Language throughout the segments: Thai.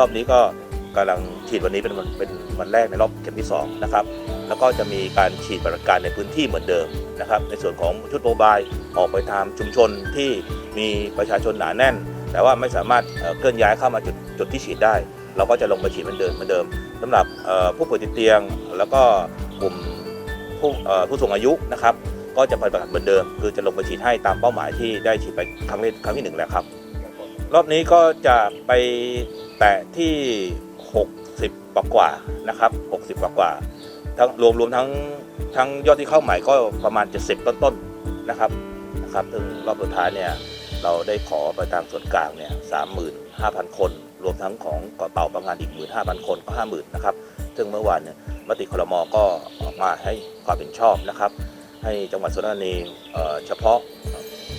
รอบนี้ก็กำลังฉีดวันนี้เป็นวันเป็นวันแรกในรอบเข็มที่สองนะครับแล้วก็จะมีการฉีดปฏิบัติการในพื้นที่เหมือนเดิมนะครับ ในส่วนของชุดโมบายออกไปตามชุมชนที่มีประชาชนหนาแน่น แต่ว่าไม่สามารถเคลื่อนย้ายเข้ามาจุดจุดที่ฉีดได้ เราก็จะลงไปฉีดเหมือนเดิมเหมือนเดิมสำหรับผู้ป่วยติดเตียง แล้วก็กลุ่มผู้ผู้สูงอายุนะครับ ก็จะปฏิบัติเหมือนเดิม คือจะลงไปฉีดให้ตามเป้าหมายที่ได้ฉีดไปครั้งแรกครั้งที่หนึ่งแล้วครับ รอบนี้ก็จะไปแตะที่ 60กว่ากว่านะครับ 60กว่ากว่าทั้งรวมรวมทั้งทั้งยอดที่เข้าใหม่ก็ประมาณ 70 ต้นๆนะครับนะครับซึ่งรอบสุดท้ายเนี่ยเราได้ขอไปทางส่วนกลางเนี่ย35,000คน รวมทั้งของเกาะเต่าบางงานอีก15,000คนก็50,000นะครับซึ่งเมื่อวานเนี่ยมติครมก็ออกมาให้ความเห็นชอบนะครับ ให้จังหวัดสุราษฎร์ธานีเอ่อเฉพาะ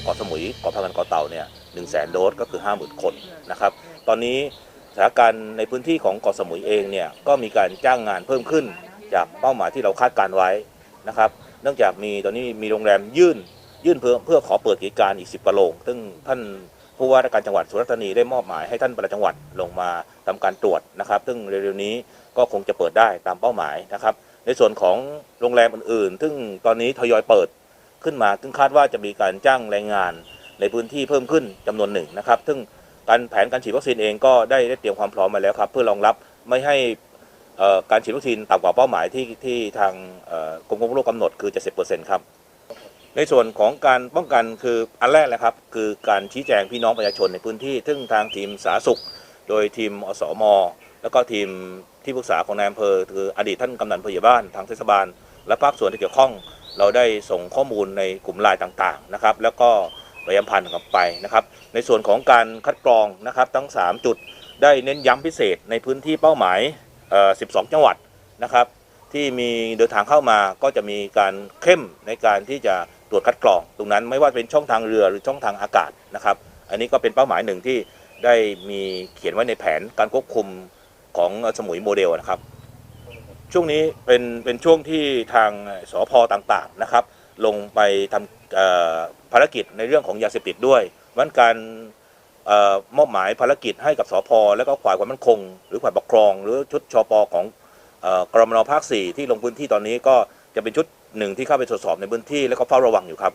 เกาะสมุยเกาะพังงานเกาะเต่าเนี่ย หนึ่งแสนโดสก็คือ 50,000 คนนะครับ ตอนนี้สถานการณ์ในพื้นที่ของเกาะสมุยเองเนี่ยก็มีการจ้างงานเพิ่มขึ้น จากเป้าหมายที่เราคาดการไว้นะครับ เนื่องจากมีตอนนี้มีโรงแรมยื่นยื่นเพื่อเพื่อขอเปิดกิจการอีก 10กว่าโรงซึ่งท่านผู้ว่าราชการจังหวัดสุราษฎร์ธานีได้มอบหมายให้ท่านประหลัดจังหวัดลงมาทำการตรวจนะครับ ซึ่งเร็วๆนี้ก็คงจะเปิดได้ตามเป้าหมายนะครับ ในส่วนของโรงแรมอื่นๆ ซึ่งตอนนี้ทยอยเปิดขึ้นมา ซึ่งคาดว่าจะมีการจ้างแรงงาน ในพื้นที่เพิ่มขึ้นจำนวนหนึ่งนะครับ ซึ่งการแผนการฉีดวัคซีนเองก็ได้ได้เตรียมความพร้อมมาแล้วครับ เพื่อรองรับไม่ให้การฉีดวัคซีนต่ำกว่าเป้าหมายที่ที่ทางกรมควบคุมโรคกำหนดคือ 70%ครับ ในส่วนของการป้องกันคืออันแรกเลยครับ คือการชี้แจงพี่น้องประชาชนในพื้นที่ ซึ่งทางทีมสาธารณสุข โดยทีมอสม แล้วก็ทีมที่ปรึกษาของนายอำเภอคืออดีตท่านกำนันผู้ใหญ่บ้านทางเทศบาล และภาคส่วนที่เกี่ยวข้อง เราได้ส่งข้อมูลในกลุ่มไลน์ต่างๆนะครับ แล้วก็ ระชาสัมพันธ์กลับไปนะครับ ในส่วนของการคัดกรองนะครับทั้ง 3 จุดได้เน้นย้ำพิเศษในพื้นที่เป้าหมาย 12 จังหวัดนะครับที่มีเดินทางเข้ามาก็จะมีการเข้มในการที่จะตรวจคัดกรอง ตรงนั้นไม่ว่าเป็นช่องทางเรือหรือช่องทางอากาศนะครับ อันนี้ก็เป็นเป้าหมายหนึ่งที่ได้มีเขียนไว้ในแผนการควบคุมของสมุยโมเดลนะครับ ช่วงนี้เป็นเป็นช่วงที่ทางสอพอต่างๆนะครับ ลงไปทำภารกิจในเรื่องของยาเสพติดด้วยวันการอมอบหมายภารกิจให้กับสอพอและก็ฝ่ายความมั่นคง หรือฝ่ายปกครอง หรือชุดชปของเอ่อกรมนภาค 4 ที่ลงพื้นที่ตอนนี้ก็จะเป็นชุดหนึ่งที่เข้าไปตรวจสอบในพื้นที่ แล้วก็เฝ้าระวังอยู่ครับ